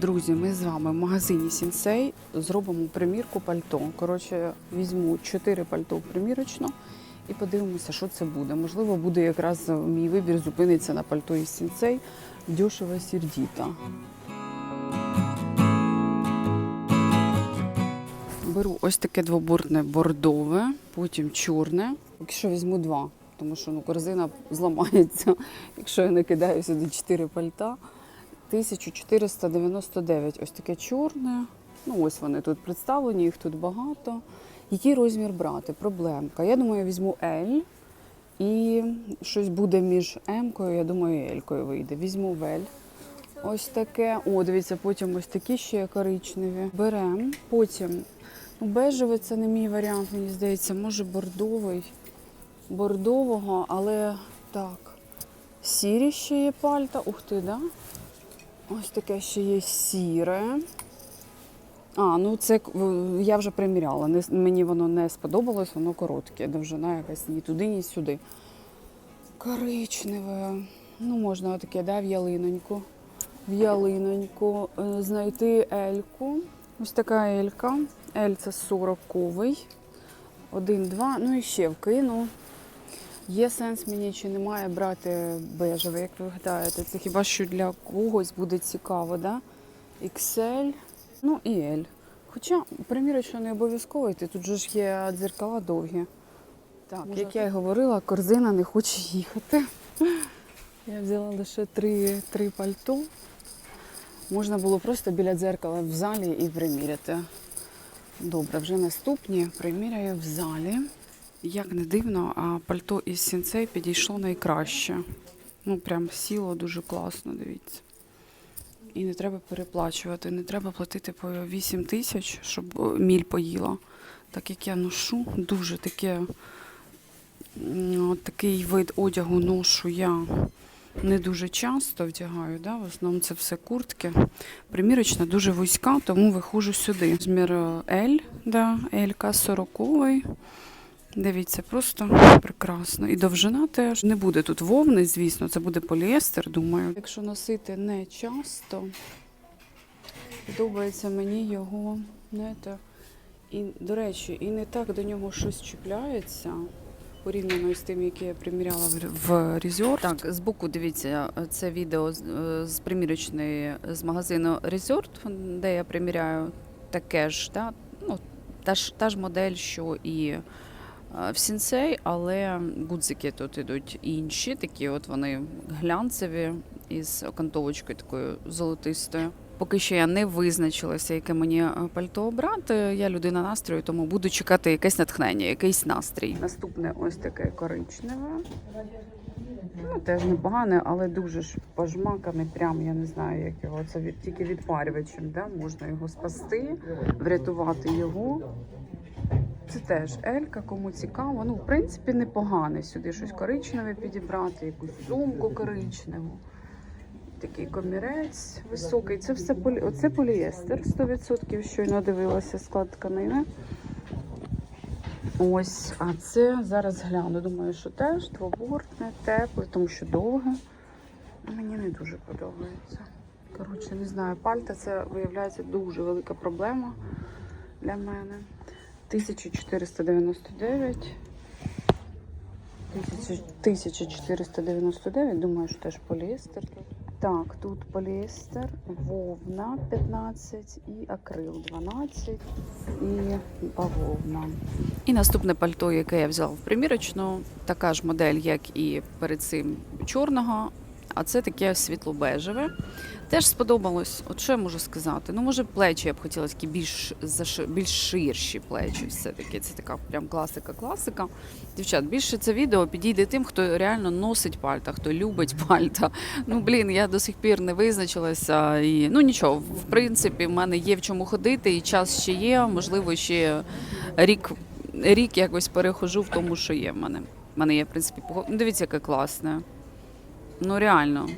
Друзі, ми з вами в магазині Сінсей зробимо примірку пальто. Коротше, візьму 4 пальто примірочно і подивимося, що це буде. Можливо, буде якраз мій вибір зупиниться на пальто із Сінсей дешево сердіта. Беру ось таке двобортне бордове, потім чорне. Поки що візьму два, тому що ну, корзина зламається, якщо я накидаю сюди 4 пальта. 1499. Ось таке чорне. Ну, ось вони тут представлені, їх тут багато. Який розмір брати? Проблемка. Я думаю, я візьму L і щось буде між М-кою, я думаю, і L-кою вийде. Візьму в L. Ось таке. О, дивіться, потім ось такі ще коричневі. Беремо. Потім ну, бежевий це не мій варіант, мені здається, може бордовий. Бордового, але так. Сірі ще є пальта. Ух ти, да? Ось таке ще є сіре. А, ну це я вже приміряла. Не, мені воно не сподобалось, воно коротке. Довжина якась ні туди, ні сюди. Коричневе. Ну, можна отаке, да, в ялиноньку. В ялиноньку. Е, Знайти ельку. Ось така елька. Ель це 40-й. Один, два. Ну і ще вкину. Є сенс мені чи немає брати бежеве, як ви гадаєте? Це хіба що для когось буде цікаво, да? XL, ну і L. Хоча, примірочно не обов'язково йти, тут же ж є дзеркала довгі. Так, як я й говорила, корзина не хоче їхати. Я взяла лише три, три пальто. Можна було просто біля дзеркала в залі і приміряти. Добре, вже наступні приміряю в залі. Як не дивно, а пальто із сінцей підійшло найкраще. Ну, прям сіло дуже класно, дивіться. І не треба переплачувати, не треба платити по 8 тисяч, щоб міль поїла. Так як я ношу, дуже таке, от такий вид одягу ношу я не дуже часто вдягаю. Да? В основному це все куртки. Примірочна дуже вузька, тому виходжу сюди. Розмір е, L, да, L 40 Дивіться, просто прекрасно. І довжина теж не буде тут вовни, звісно, це буде поліестер, думаю. Якщо носити не часто, подобається мені його, знаєте, і, до речі, і не так до нього щось чіпляється. Порівняно з тим, яке я приміряла в- Resort. Так, збоку дивіться, це відео з, е, з примірочної з магазину Resort, де я приміряю таке ж, да? ну, та ж, та ж модель, що і в Сінсей, але гудзики тут ідуть інші, такі от вони глянцеві із окантовочкою такою золотистою. Поки що я не визначилася, яке мені е, пальто обрати. Я людина настрою, тому буду чекати якесь натхнення, якийсь настрій. Наступне ось таке коричневе. Ну, теж непогане, але дуже ж пожмакане. Прям я не знаю, як його. Це від, тільки відпарювачем, да? можна його спасти, врятувати його. Це теж Елька, кому цікаво. Ну, в принципі, непогане сюди щось коричневе підібрати, якусь сумку коричневу. Такий комірець високий. Це все полі... Оце поліестер 100%, щойно дивилася склад тканини. Ось, а це зараз гляну. Думаю, що теж двобортне, тепле, тому що довге. Мені не дуже подобається. Коротше, не знаю, пальта це виявляється дуже велика проблема для мене. 1499. 1499, думаю, що теж поліестер. Так, тут поліестер, вовна 15 і акрил 12 і бавовна. І наступне пальто, яке я взяла в примірочну, така ж модель, як і перед цим чорного, а це таке світло-бежеве. Теж сподобалось. От що я можу сказати? Ну, може, плечі я б хотіла такі більш заши... більш ширші плечі. Все-таки це така прям класика-класика. Дівчат, більше це відео підійде тим, хто реально носить пальта, хто любить пальта. Ну блін, я до сих пір не визначилася. І ну нічого, в принципі, в мене є в чому ходити, і час ще є. Можливо, ще рік, рік якось перехожу в тому, що є в мене. В мене є, в принципі, пого- ну, Дивіться, яке класне. Ну реально.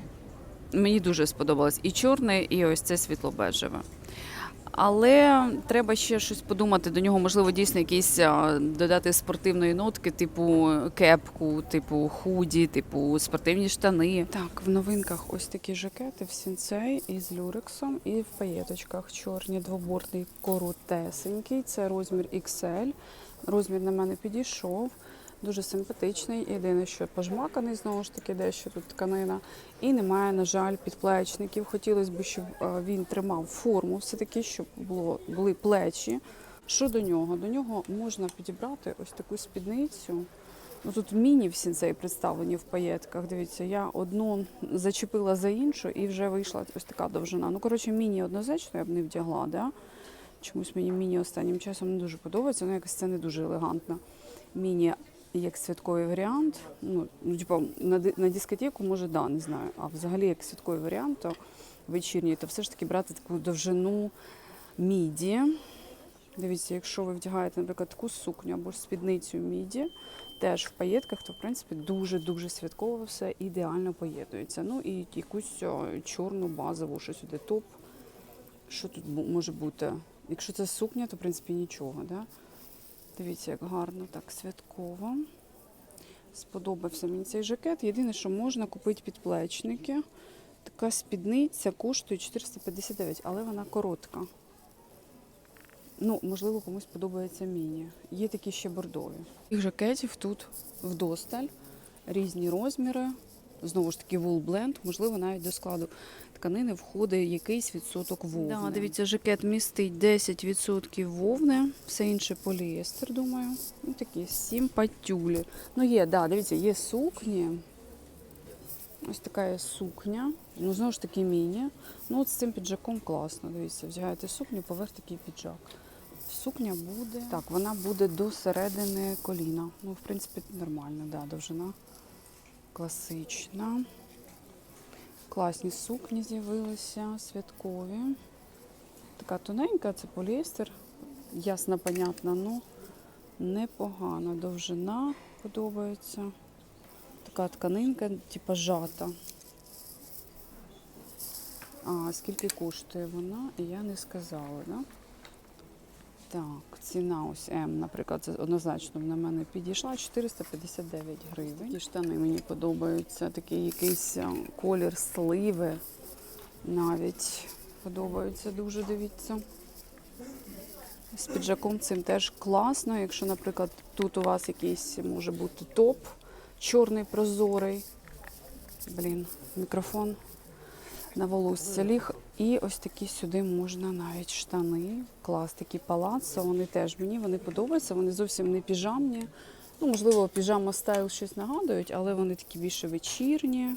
Мені дуже сподобалось і чорне, і ось це світло-бежеве. Але треба ще щось подумати до нього, можливо, дійсно якісь додати спортивної нотки, типу кепку, типу худі, типу спортивні штани. Так, в новинках ось такі жакети в сінцей із люрексом і в паєточках чорні, двобортний коротесенький. Це розмір XL. Розмір на мене підійшов. Дуже симпатичний. Єдине, що пожмаканий, знову ж таки, дещо тут тканина. І немає, на жаль, підплечників. Хотілося б, щоб е, він тримав форму, все-таки, щоб було, були плечі. Що до нього? До нього можна підібрати ось таку спідницю. Ну, тут міні в сінцей представлені в паєтках. Дивіться, я одну зачепила за іншу і вже вийшла ось така довжина. Ну, коротше, міні однозначно я б не вдягла, да? Чомусь мені міні останнім часом не дуже подобається, ну якось це не дуже елегантно. Міні як святковий варіант. Ну, ну типу, на, на дискотеку, може, да, не знаю. А взагалі як святковий варіант, то вечірній, то все ж таки брати таку довжину міді. Дивіться, якщо ви вдягаєте, наприклад, таку сукню або ж спідницю міді, теж в паєтках, то в принципі дуже-дуже святково все ідеально поєднується. Ну і якусь чорну базову, що сюди топ. Що тут може бути? Якщо це сукня, то в принципі нічого. Да? Дивіться, як гарно, так, святково. Сподобався мені цей жакет. Єдине, що можна купити підплечники. Така спідниця коштує 459, але вона коротка. Ну, можливо, комусь подобається міні. Є такі ще бордові. Їх жакетів тут вдосталь, різні розміри. Знову ж таки, blend, можливо, навіть до складу тканини входить якийсь відсоток вовни. Да, дивіться, жакет містить 10% вовни, все інше поліестер, думаю. Ну, такі сімпатюлі. Ну, є, да, дивіться, є сукні. Ось така є сукня. Ну, знову ж таки, міні. Ну, от з цим піджаком класно. Дивіться, вдягаєте сукню, поверх такий піджак. Сукня буде. Так, вона буде до середини коліна. Ну, в принципі, нормально, да, довжина класична. Класні сукні з'явилися, святкові. Така тоненька, це поліестер. Ясно, понятно, ну непогана. Довжина подобається. Така тканинка, типу жата. А скільки коштує вона, я не сказала, да? Так, ціна ось М, наприклад, це однозначно на мене підійшла 459 гривень. Ті штани мені подобаються, такий якийсь колір сливи навіть подобаються дуже, дивіться. З піджаком цим теж класно. Якщо, наприклад, тут у вас якийсь може бути топ чорний прозорий. Блін, мікрофон на волосся ліг. І ось такі сюди можна навіть штани. Клас, такі палаццо. Вони теж мені вони подобаються. Вони зовсім не піжамні. Ну, можливо, піжама стайл щось нагадують, але вони такі більше вечірні.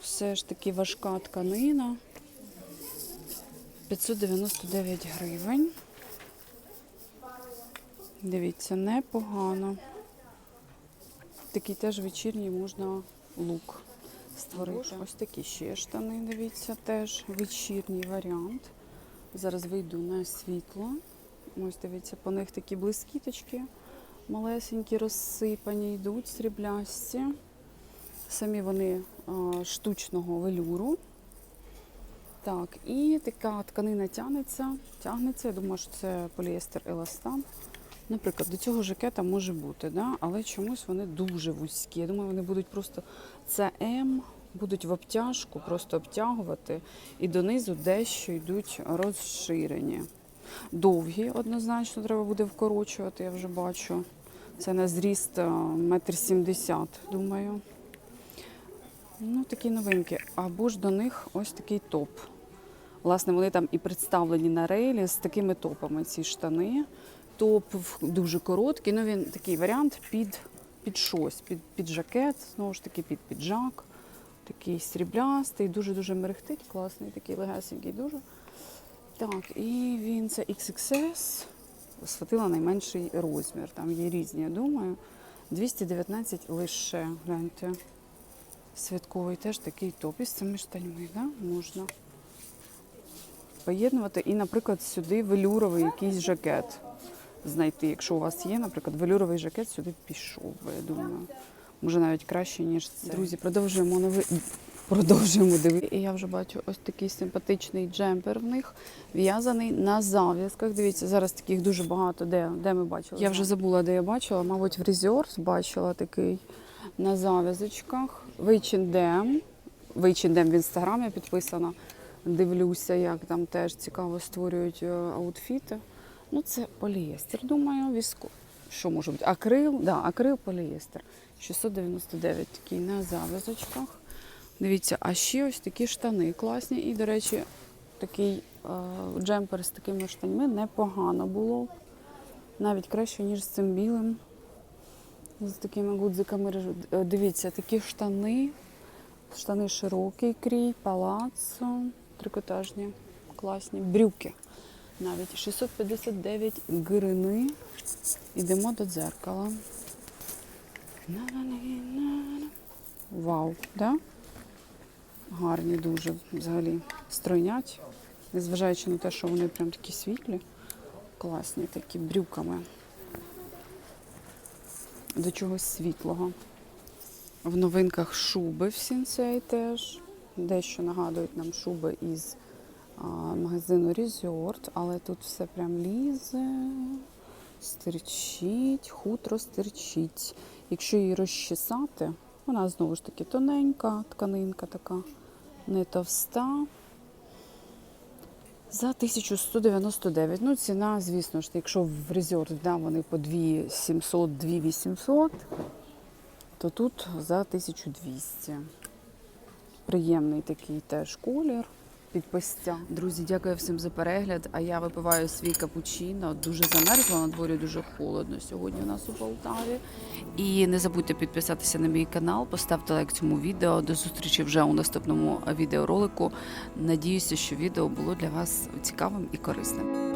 Все ж таки важка тканина. 599 гривень. Дивіться, непогано. Такий теж вечірній можна лук створити. Ось такі ще штани, дивіться, теж вечірній варіант. Зараз вийду на світло. Ось дивіться, по них такі блискіточки малесенькі, розсипані, йдуть сріблясті. Самі вони а, штучного велюру. Так, і така тканина тягнеться, тягнеться. Я думаю, що це поліестер еластан. Наприклад, до цього жакета може бути, да? але чомусь вони дуже вузькі. Я думаю, вони будуть просто це М, будуть в обтяжку, просто обтягувати, і донизу дещо йдуть розширені. Довгі однозначно треба буде вкорочувати, я вже бачу. Це на зріст е, метр сімдесят, думаю. Ну, такі новинки. Або ж до них ось такий топ. Власне, вони там і представлені на рейлі з такими топами ці штани. Топ дуже короткий, ну він такий варіант під, під щось, під, під жакет, знову ж таки, під піджак. Такий сріблястий, дуже-дуже мерехтить, класний, такий легесенький дуже. Так, і він це XXS. Схватила найменший розмір. Там є різні, я думаю. 219 лише. Гляньте. Святковий теж такий топ із цими штанями, да? можна поєднувати. І, наприклад, сюди велюровий якийсь жакет знайти. Якщо у вас є, наприклад, велюровий жакет сюди пішов, би, я думаю. Може навіть краще, ніж це. Друзі, продовжуємо нови... продовжуємо дивитися. І я вже бачу ось такий симпатичний джемпер в них, в'язаний на зав'язках. Дивіться, зараз таких дуже багато. Де, де ми бачили? Я вже забула, де я бачила. Мабуть, в Resort бачила такий на зав'язочках. H&M. В H&M в інстаграмі підписана. Дивлюся, як там теж цікаво створюють е, аутфіти. Ну, це полієстер, думаю, віско. Що може бути? Акрил, да, акрил полієстер. 699 такий на зав'язочках. Дивіться, а ще ось такі штани класні. І, до речі, такий е, джемпер з такими штаньми непогано було. Навіть краще, ніж з цим білим. З такими гудзиками. Е, Дивіться, такі штани. Штани широкий крій, палаццо, трикотажні, класні, брюки. Навіть 659 грини. Ідемо до дзеркала. Вау, да? Гарні дуже взагалі стройнять, незважаючи на те, що вони прям такі світлі, класні такі брюками. До чогось світлого. В новинках шуби в Сінцей теж. Дещо нагадують нам шуби із магазину Resort, але тут все прям лізе, стирчить, хутро стирчить. Якщо її розчесати, вона знову ж таки тоненька, тканинка така, не товста. За 1199. Ну, ціна, звісно ж, якщо в Resort да, вони по 2700, 2800, то тут за 1200. Приємний такий теж колір під постя. Друзі, дякую всім за перегляд. А я випиваю свій капучино. Дуже замерзла, на дворі дуже холодно сьогодні у нас у Полтаві. І не забудьте підписатися на мій канал, поставте лайк цьому відео. До зустрічі вже у наступному відеоролику. Надіюся, що відео було для вас цікавим і корисним.